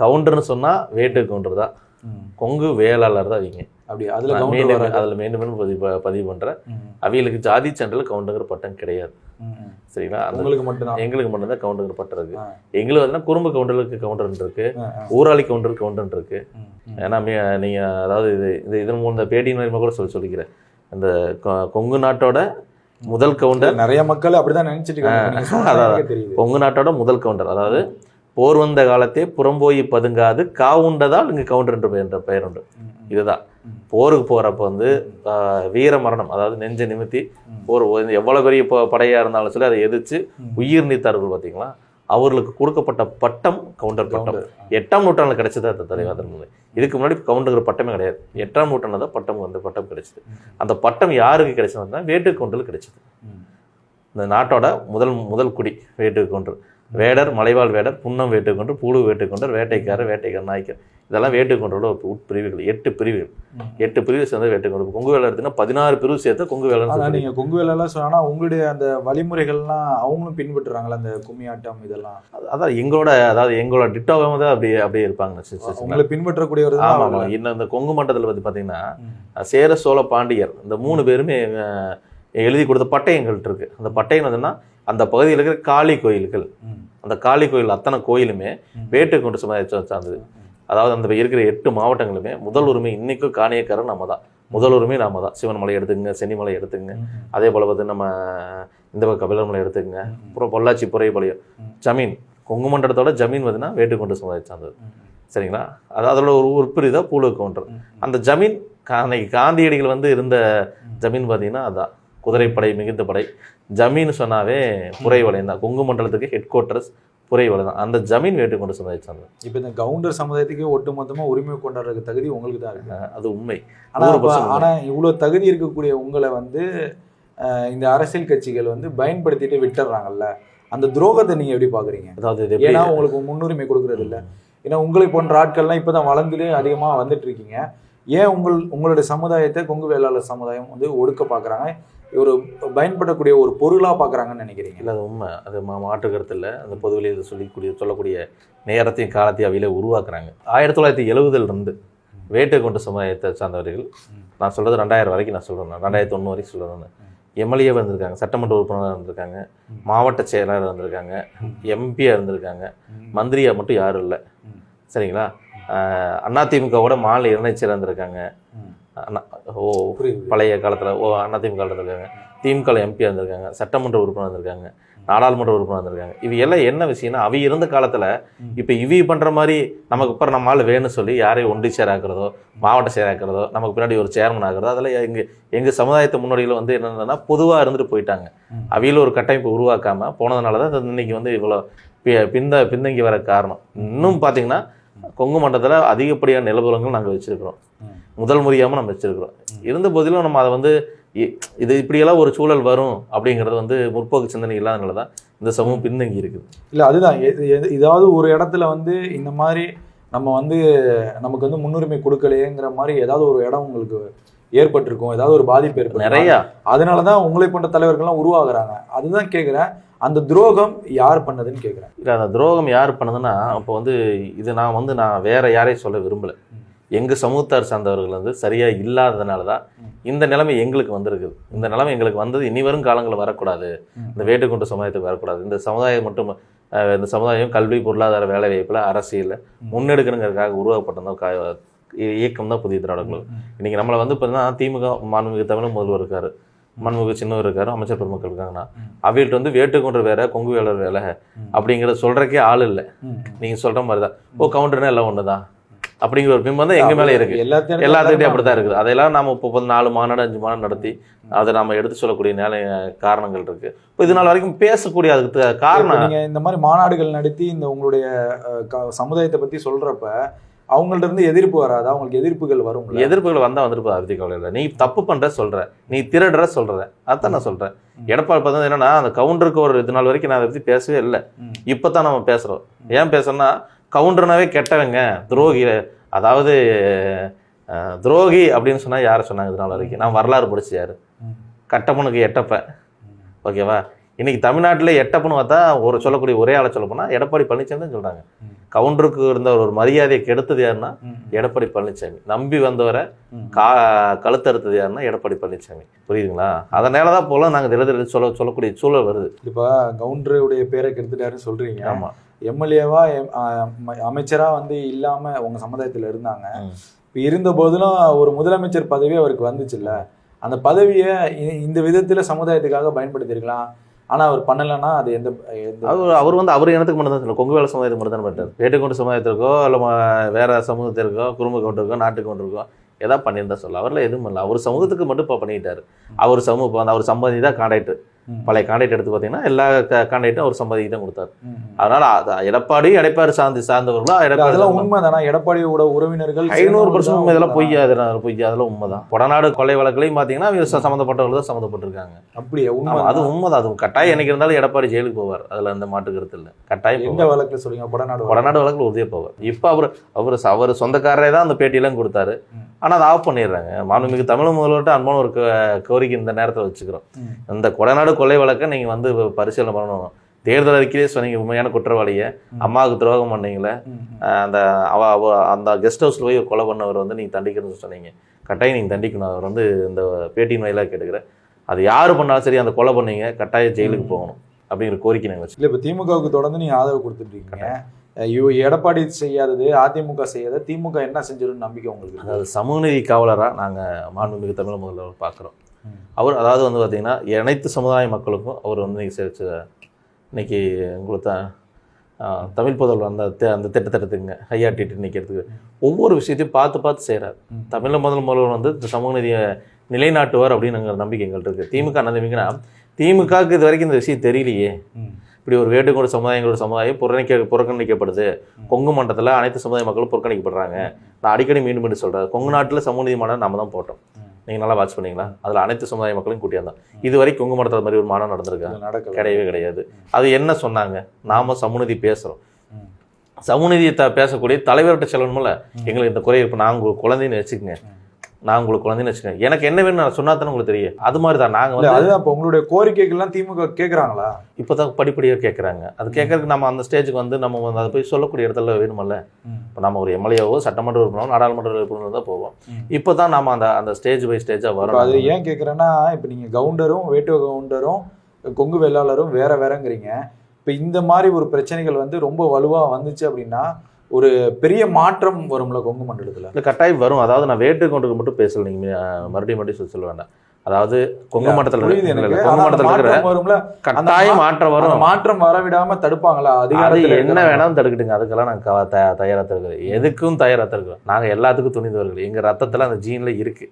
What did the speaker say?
கவுண்டர்னு சொன்னா வேட்டு கவுண்டர் தான். கொங்கு வேளாளர் தான் அவங்க அப்படி அதுல கவுண்டர் மீண்டும். அதில் மீண்டும் மீண்டும் பதிவு பதிவு பண்றேன். ம். அவிகளுக்கு ஜாதி சான்றிதழ் கவுண்டங்கிற பட்டம் கிடையாது. சரிங்களா? அந்த உங்களுக்கு மட்டும்தான். எங்களுக்கு மட்டும்தான் கவுண்டங்கிற பட்டம் இருக்கு. எங்களுக்கு வந்து குறும்பு கவுண்டருக்கு கவுண்டர் இருக்கு. ஊராளி கவுண்டர் கவுண்டர் இருக்கு. ஏன்னா மீ- நீங்க அதாவது இது இது இதன் மூலம் இந்த பேட்டி மூலியமா கூட சொல்லி சொல்லிக்கிறேன். இந்த கொ- கொங்கு நாட்டோட முதல் கவுண்டர் நிறைய மக்கள் அப்படிதான் நினைச்சிட்டு இருக்காங்க. கொங்கு நாட்டோட முதல் கவுண்டர். அதாவது போர் வந்த காலத்தே புறம்போய் பதுங்காது காவுண்டதால் இங்கு கவுண்டர் என்று பெயர் என்ற பெயர் உண்டு. இதுதான். போருக்கு போறப்ப வந்து வீர மரணம் அதாவது நெஞ்ச நிமித்தி. போர் எவ்வளவு பெரிய ப- படையா இருந்தாலும் சொல்லி அதை எதிர்த்து. உயிர் நீத்தார்கள் பாத்தீங்களா அவர்களுக்கு கொடுக்கப்பட்ட பட்டம் கவுண்டர் பட்டம் கவுண்டர். எட்டாம் நூற்றாண்டுல கிடைச்சது அந்த தலைவர் முறை இதுக்கு முன்னாடி கவுண்டர் பட்டமே கிடையாது எட்டாம் நூற்றாண்டு தான் பட்டம் வந்து பட்டம் கிடைச்சது. அந்த பட்டம் யாருக்கு கிடைச்சதுன்னா வேட்டு கவுண்டருக்கு கிடைச்சது. இந்த நாட்டோட முதல் முதல் குடி வேட்டுக்கொன்று வேடர் மலைவாழ் வேடர் புன்னம் வேட்டுக்கொன்று பூடு வேட்டுக்கொண்டர் வேட்டைக்காரர் வேட்டைக்காரர் நாய்க்கர் இதெல்லாம் வேட்டுக்கொண்டரோட உட்பிரிவுகள் எட்டு பிரிவுகள். எட்டு பிரிவு சேர்ந்த வேட்டுக்கொண்டு. கொங்கு வேலை எடுத்தீங்கன்னா பதினாறு பிரிவு சேர்த்து கொங்கு வேலைன்னு ஆனா சொல்லி நீங்க கொங்கு வேலைலாம் சொன்னா உங்களுடைய அந்த வழிமுறைகள்லாம் அவங்களும் பின்பற்றுறாங்களா அந்த கும்மியாட்டம் இதெல்லாம்? அதான் எங்களோட அதாவது எங்களோட டிட்டோவாக தான் அப்படியே அப்படியே இருப்பாங்க. உங்களை பின்பற்றக்கூடியவர் தான் ஆமா ஆமா அவர்கள். இன்னும் இந்த கொங்கு மண்டலத்தில் பத்தி பார்த்தீங்கன்னா. சேர சோழ பாண்டியர் இந்த மூணு பேருமே எழுதி கொடுத்த பட்டயங்கள்ட்ட இருக்கு. அந்த பட்டயம் என்னதுன்னா அந்த பகுதியில் இருக்கிற காளி கோயில்கள். அந்த காளி கோயில் அத்தனை கோயிலுமே. வேட்டு கொண்டு சார்ந்தது. அதாவது அந்த இருக்கிற எட்டு மாவட்டங்களுமே முதல் உரிமை இன்னைக்கும் காணியக்காரர் நம்ம தான். முதல் உரிமை நாம தான். சிவன் மலை எடுத்துக்கங்க சென்னிமலை எடுத்துக்கங்க. ம். அதே போல பார்த்து நம்ம இந்த பக்கம் கபிலர் மலை எடுத்துக்கங்க. ம். அப்புறம் பொள்ளாச்சி புறையபாளையம். ஜமீன் கொங்கு மண்டலத்தோட ஜமீன் பார்த்தீங்கன்னா வேட்டு கொண்டு சமுதாயம் சார்ந்தது. சரிங்களா? அது அதோட ஒரு உருப்பிரி தான் பூலு கவுண்டர். ம். அந்த ஜமீன் அன்னைக்கு காந்தியடிகள் வந்து இருந்த ஜமீன் பார்த்தீங்கன்னா அதான். குதிரைப்படை மிகுந்த படை. ஜமீன் சொன்னாவே புறைவளையம் தான். கொங்கு மண்டலத்துக்கு ஹெட் குவார்ட்டர்ஸ் புறைவளையம் தான். அந்த ஜமீன் வேட்டு கொண்டு சமுதாயம் இப்ப இந்த கவுண்டர் சமுதாயத்துக்கு ஒட்டுமொத்தமா உரிமை கொண்டாடுறதுக்கு தகுதி உங்களுக்கு தான் இருக்கு. அது உண்மை. ஆனா நூறு அப்ப- percent உண்மை. ஆனா இவ்வளவு தகுதி இருக்கக்கூடிய உங்களை வந்து இந்த அரசியல் கட்சிகள் வந்து பயன்படுத்திட்டு விட்டுறாங்கல்ல. அந்த துரோகத்தை நீங்க எப்படி பாக்குறீங்க? அதாவது ஏன்னா உங்களுக்கு முன்னுரிமை கொடுக்கறது இல்ல. ஏன்னா உங்களை போன்ற ஆட்கள்லாம் இப்பதான் வளர்ந்துட்டு அதிகமா வந்துட்டு இருக்கீங்க. ஏன் உங்கள் உங்களுடைய சமுதாயத்தை கொங்கு வேளாளர் சமுதாயம் வந்து ஒடுக்க பாக்குறாங்க? ஒரு பயன்படக்கூடிய ஒரு பொருளா பாக்குறாங்கன்னு நினைக்கிறீங்க? இல்லை அது உண்மை. அது மா மாற்று கருத்து இல்லை அந்த பொதுவெளியில் சொல்லிக்கூடிய சொல்லக்கூடிய நேரத்தையும் காலத்தையும் அவையில உருவாக்குறாங்க. ஆயிரத்தி தொள்ளாயிரத்தி எழுபதுல இருந்து வேட்டை கொண்ட சமுதாயத்தை சார்ந்தவர்கள். நான் சொல்றது ரெண்டாயிரம் வரைக்கும் நான் சொல்றேன் ரெண்டாயிரத்தி ஒன்று வரைக்கும் சொல்றேன் நான். எம்எல்ஏ வந்திருக்காங்க சட்டமன்ற உறுப்பினராக இருந்திருக்காங்க. மாவட்ட செயலாளர் இருந்திருக்காங்க எம்பியாக இருந்திருக்காங்க. மந்திரியா மட்டும் யாரும் இல்லை. சரிங்களா? அதிமுகவோட மாநில இணைச்சர் இருந்திருக்காங்க. ஓ பழைய காலத்தில் ஓ அதிமுக இருந்திருக்காங்க. திமுக எம்பியாக இருந்திருக்காங்க. சட்டமன்ற உறுப்பினர் இருந்திருக்காங்க. நாடாளுமன்ற உறுப்பினர் இருந்திருக்காங்க. இவ எல்லாம் என்ன விஷயம்னா அவ இருந்த காலத்தில். இப்போ இவி பண்ணுற மாதிரி நமக்கு அப்புறம் நம்ம ஆள் வேணும்னு சொல்லி யாரையும் ஒன்றி சேராக்கிறதோ மாவட்ட செயலாக்கிறதோ நமக்கு பின்னாடி ஒரு சேர்மன் ஆகிறதோ அதெல்லாம் எங்கள் எங்கள் சமுதாயத்து முன்னோடிகள் வந்து என்னன்னா பொதுவாக இருந்துட்டு போயிட்டாங்க. அவியில் ஒரு கட்டமைப்பு உருவாக்காம போனதுனால தான் இன்னைக்கு வந்து இவ்வளோ பிந்த பின்தங்கி வர காரணம். இன்னும் பார்த்தீங்கன்னா கொங்கு மண்டலத்தில் அதிகப்படியான நிலவரங்கள் நாங்கள் வச்சிருக்கிறோம். முதல் முறையாமல் நம்ம வச்சிருக்கிறோம். இருந்த போதிலும் நம்ம அதை வந்து இ- இது இப்படியெல்லாம் ஒரு சூழல் வரும் அப்படிங்கிறது வந்து முற்போக்கு சிந்தனை இல்லாதனால தான் இந்த சமூகம் பின்தங்கி இருக்குது. இல்ல அதுதான். ஏதாவது ஒரு இடத்துல வந்து இந்த மாதிரி நம்ம வந்து நமக்கு வந்து முன்னுரிமை கொடுக்கலையேங்கிற மாதிரி ஏதாவது ஒரு இடம் உங்களுக்கு ஏற்பட்டிருக்கும் ஏதாவது ஒரு பாதிப்பு ஏற்பட்டு நிறையா. அதனாலதான் உங்களை போன்ற தலைவர்கள்லாம் உருவாகுறாங்க. அதுதான் கேக்குறேன். அந்த துரோகம் யார் பண்ணதுன்னு கேக்குறேன். இல்லை அந்த துரோகம் யார் பண்ணுதுன்னா அப்போ வந்து இது நான் வந்து நான் வேற யாரையும் சொல்ல விரும்பல. எங்கள் சமூகத்தார் சார்ந்தவர்கள் வந்து சரியாக இல்லாததுனால தான். இந்த நிலைமை எங்களுக்கு வந்திருக்குது இந்த நிலைமை எங்களுக்கு வந்தது இனி வரும் காலங்களில் வரக்கூடாது. இந்த வேட்டுக்கொண்ட சமுதாயத்துக்கு வரக்கூடாது இந்த சமுதாயம் மட்டும் இந்த சமுதாயம் கல்வி பொருளாதார வேலை வாய்ப்பில் அரசியல் முன்னெடுக்கணுங்கிறதுக்காக உருவாக்கப்பட்ட கா இயக்கம் தான் புதிய திராவிட. இன்னைக்கு நம்மளை வந்து பார்த்தீங்கன்னா திமுக மாண்புமிகு தமிழ் முதல்வர் இருக்காரு மண்முக சின்னவர் இருக்காரு அமைச்சர் பெருமக்கள் இருக்காங்கன்னா ம். அவைகிட்ட வந்து வேட்டுக்கொன்ற வேலை கொங்கு வேலர் வேலை. அப்படிங்கிறத சொல்றதுக்கே ஆள் இல்லை ம். நீங்க சொல்ற மாதிரி தான் ஓ கவுண்டர்னா எல்லாம் ஒண்ணுதான் அப்படிங்கிற ஒரு பிம்பம் தான் எங்க மேல இருக்கு. எல்லாத்தையும் எல்லாத்துக்கிட்டையும் அப்படித்தான் இருக்குது. அதெல்லாம் நாம இப்போ நாலு மாநாடு அஞ்சு மாநாடு நடத்தி அதை நாம எடுத்து சொல்லக்கூடிய நிலை காரணங்கள் இருக்கு. இப்போ இது நாள் வரைக்கும் பேசக்கூடிய அதுக்கு இப்ப காரணம் நீங்க இந்த மாதிரி மாநாடுகள் நடத்தி இந்த உங்களுடைய சமுதாயத்தை பத்தி சொல்றப்ப அவங்கள்ட்ட இருந்து எதிர்ப்பு வராதா? அவங்களுக்கு எதிர்ப்புகள் வரும் எதிர்ப்புகள் வந்தா வந்துட்டு அதை பத்தி கவலை இல்லை நீ தப்பு பண்ற சொல்ற. நீ திருடுற சொல்ற. அதான் நான் சொல்றேன். எடப்பாடி பார்த்தா என்னன்னா அந்த கவுண்டருக்கு ஒரு இது நாள் வரைக்கும் நான் அதை பத்தி பேசவே இல்லை. இப்பதான் நம்ம பேசுறோம். ஏன் பேசுறோம்னா கவுண்டர்னாவே கெட்டவங்க. துரோகி அதாவது துரோகி அப்படின்னு சொன்னா யாரை சொன்னாங்க இது நாள் வரைக்கும்? நான் வரலாறு படிச்சு யாரு? கட்டப்பனுக்கு எட்டப்ப. ஓகேவா? இன்னைக்கு தமிழ்நாட்டில் எட்டப்பன்னு பார்த்தா ஒரு சொல்லக்கூடிய ஒரே ஆளை சொல்ல போனா எடப்பாடி பழனிசாமி தான் ம். கவுண்டருக்கு இருந்த ஒரு மரியாதையை கெடுத்தது யாருன்னா. எடப்பாடி பழனிசாமி. நம்பி வந்தவரை. கா கழுத்தறுத்தது யாருன்னா எடப்பாடி பழனிசாமி. புரியுதுங்களா? அதனால தான் போல நாங்கள் எழுத சொல்ல சொல்லக்கூடிய சூழல் வருது. இப்ப கவுண்டருடைய பேரை கெடுத்துட்டாருன்னு சொல்றீங்க. ஆமா. எம்எல்ஏவா அமைச்சரா வந்து இல்லாம உங்க சமுதாயத்துல இருந்தாங்க. இப்ப இருந்த போதிலும் ஒரு முதலமைச்சர் பதவி அவருக்கு வந்துச்சுல்ல. அந்த பதவியை இந்த விதத்துல சமுதாயத்துக்காக பயன்படுத்தியிருக்கலாம். ஆனா அவர் பண்ணலைன்னா அது எந்த அவர் அவர் வந்து அவர் இனத்துக்கு மட்டும் தான் கொங்கு வேலை சமுதாயத்துக்கு மட்டும் தான் பண்ணிட்டார் வேட்டுக்கொண்டு சமுதாயத்திற்கோ இல்லை வேற சமூகத்திற்கோ குடும்ப கவுண்டருக்கோ நாட்டு கவுண்டருக்கோ ஏதாவது பண்ணியிருந்தா சொல்ல அவரில் எதுவும் பண்ணல அவர் சமூகத்துக்கு மட்டும் இப்போ பண்ணிட்டாரு அவர் சமூக அவர் சம்பாதி தான் கான்டாக்ட் ம். பழைய கான்டாக்ட் எடுத்து பார்த்தீங்கன்னா எல்லா கான்டாக்டும் அவர் சம்பாதிக்கு தான் கொடுத்தாரு. அதனால அது எடப்பாடி எடப்பாடி சார்ந்து சார்ந்தவர்களா எடப்பாடி உண்மைதானா? எடப்பாடியோட உறவினர்கள் ஐநூறு பர்சன்ட் உண்மை இதெல்லாம் பொய்யா அதெல்லாம் பொய்யா அதெல்லாம் உண்மைதான். கொடநாடு கொலை வழக்குலையும் பார்த்தீங்கன்னா ச- சம்மந்தப்பட்டவர்கள் தான் சம்மந்தப்பட்டிருக்காங்க. அப்படியே? உண்மை அது உண்மைதான். அது கட்டாயம் என்னைக்கு இருந்தாலும் எடப்பாடி ஜெயிலுக்கு போவார். அதுல எந்த மாட்டு கருத்து இல்லை. கட்டாயம் எந்த. வழக்குல சொல்றீங்க? கொடநாடு கொடநாடு வழக்கில் உறுதியாக போவார். இப்போ அவர் அவர் அவர் சொந்தக்காரரே தான் அந்த பேட்டியெல்லாம் கொடுத்தாரு. ம். ஆனா அதை ஆஃப் பண்ணிடுறாங்க. மாண்புமிகு தமிழ் முதல்வர்கிட்ட அன்பான ஒரு கோரிக்கை இந்த நேரத்தில் வச்சுக்கிறோம். இந்த கொடநாடு கொலை வழக்கை நீங்க வந்து பரிசீலனை பண்ணணும். தேர்தல் அறிக்கையிலே சொன்னீங்க உண்மையான குற்றவாளியை. அம்மாவுக்கு துரோகம் பண்ணீங்களே. அந்த அவ அவ அந்த கெஸ்ட் ஹவுஸ்ல போய் கொலை பண்ணவர் வந்து நீங்க தண்டிக்கணும்னு சொன்னீங்க. கட்டாயம் நீங்க தண்டிக்கணும். அவர் வந்து இந்த பேட்டியின் வாயிலாக கேட்டுக்கிறேன் அது யாரு பண்ணாலும் சரி அந்த கொலை பண்ணீங்க கட்டாயம் ஜெயிலுக்கு போகணும் அப்படிங்கிற கோரிக்கை நாங்கள் வச்சு இல்ல இப்ப திமுகவுக்கு தொடர்ந்து நீங்க ஆதரவு இவ எடப்பாடி செய்யாதது அதிமுக செய்யாத திமுக என்ன செஞ்சிடும் நம்பிக்கை உங்களுக்கு? அதாவது சமூக நீதி காவலராக நாங்கள் மாண்புமிகு தமிழ் முதல்வர் பார்க்குறோம். அவர் அதாவது வந்து பார்த்தீங்கன்னா அனைத்து சமுதாய மக்களுக்கும் அவர் வந்து இன்னைக்கு சேர்த்து இன்னைக்கு உங்களுக்கு தமிழ் புதல்வர் அந்த அந்த திட்டத்தை எடுத்துங்க ஐஆர்டிடி நிற்கிறதுக்கு ஒவ்வொரு விஷயத்தையும் பார்த்து பார்த்து செய்கிறார். தமிழ் முதல் முதல்வர் வந்து இந்த சமூக நீதியை நிலைநாட்டுவார் அப்படின்னு எங்கள் நம்பிக்கை எங்கள்கிட்ட இருக்குது திமுக நம்பிக்கைன்னா திமுகவுக்கு இது வரைக்கும் இந்த விஷயம் தெரியலையே. இப்படி ஒரு வேட்டுக்கோடு சமுதாயங்களோட சமுதாயம் புறணிக்க புறக்கணிக்கப்படுது கொங்கு மண்டலத்தில் அனைத்து சமுதாய மக்களும் புறக்கணிக்கப்படுறாங்க. நான் அடிக்கடி மீண்டும் மீண்டும் சொல்கிறேன் கொங்கு நாட்டில் சமூக நீதி மாநாடு நம்ம தான் போட்டோம். நீங்கள் நல்லா வாட்ச் பண்ணீங்களா? அதில் அனைத்து சமுதாய மக்களையும் கூட்டியாந்தோம் இது வரைக்கும் கொங்கு மாதிரி ஒரு மாநாடு நடந்திருக்கா? கிடையவே கிடையாது. அது என்ன சொன்னாங்க? நாம சமூகநீதி பேசுகிறோம் த பேசக்கூடிய தலைவர்கிட்ட சொல்லணும்ல. எங்களுக்கு இந்த குறை இப்போ நான் உங்களுக்கு குழந்தைன்னு வச்சுக்கோங்க. நான் உங்களுக்கு குழந்தைன்னு வச்சுக்கோங்க. எனக்கு என்ன வேணும் நான் சொன்னா தானே உங்களுக்கு தெரியும். அது மாதிரி தான். நாங்கள் வந்து அதுதான் இப்ப உங்களுடைய கோரிக்கைகள்லாம் திமுக கேக்குறாங்களா? இப்போ தான் படிப்படியாக கேட்குறாங்க அது கேட்கறதுக்கு நம்ம அந்த ஸ்டேஜுக்கு வந்து நம்ம வந்து அதை போய் சொல்லக்கூடிய இடத்துல வேணுமல்ல. இப்போ நம்ம ஒரு எம்எல்ஏவோ சட்டமன்ற உறுப்பினரோ நாடாளுமன்ற உறுப்பினரோ தான் போவோம். இப்போ தான் நம்ம அந்த அந்த ஸ்டேஜ் பை ஸ்டேஜாக இப்ப அது வரும் ஏன் கேக்குறேன்னா இப்ப நீங்க கவுண்டரும் வேட்டுவ கவுண்டரும் கொங்கு வேளாளரும் வேற வேறங்கிறீங்க. இப்ப இந்த மாதிரி ஒரு பிரச்சனைகள் வந்து ரொம்ப வலுவா வந்துச்சு அப்படின்னா ஒரு பெரிய மாற்றம் வரும்ல கொங்கு மண்டலத்துல? இல்லை கட்டாயம் வரும். அதாவது நான் வேட்டு கொண்டு மட்டும் பேசல நீங்கள் மறுபடியும் மறுபடியும் சொல்ல வேண்டாம். அதாவது கொங்கு மண்டலத்தில் கொங்கு அந்த மண்டலத்தில் இருக்கிற மாற்றம் வரும்ல? கட்டாயம் மாற்றம் வரும். மாற்றம் வரவிடாம தடுப்பாங்களா? அது அதிகாரத்துல என்ன? வேணாலும் தடுக்கட்டுங்க. அதுக்கெல்லாம் நாங்கள் க- த- தயாரா இருக்கிறோம். எதுக்கும் தயாரா இருக்கிறோம். நாங்கள் எல்லாத்துக்கும் துணிந்தவர்கள். எங்கள் ரத்தத்தில் அந்த ஜீனில் இருக்கு.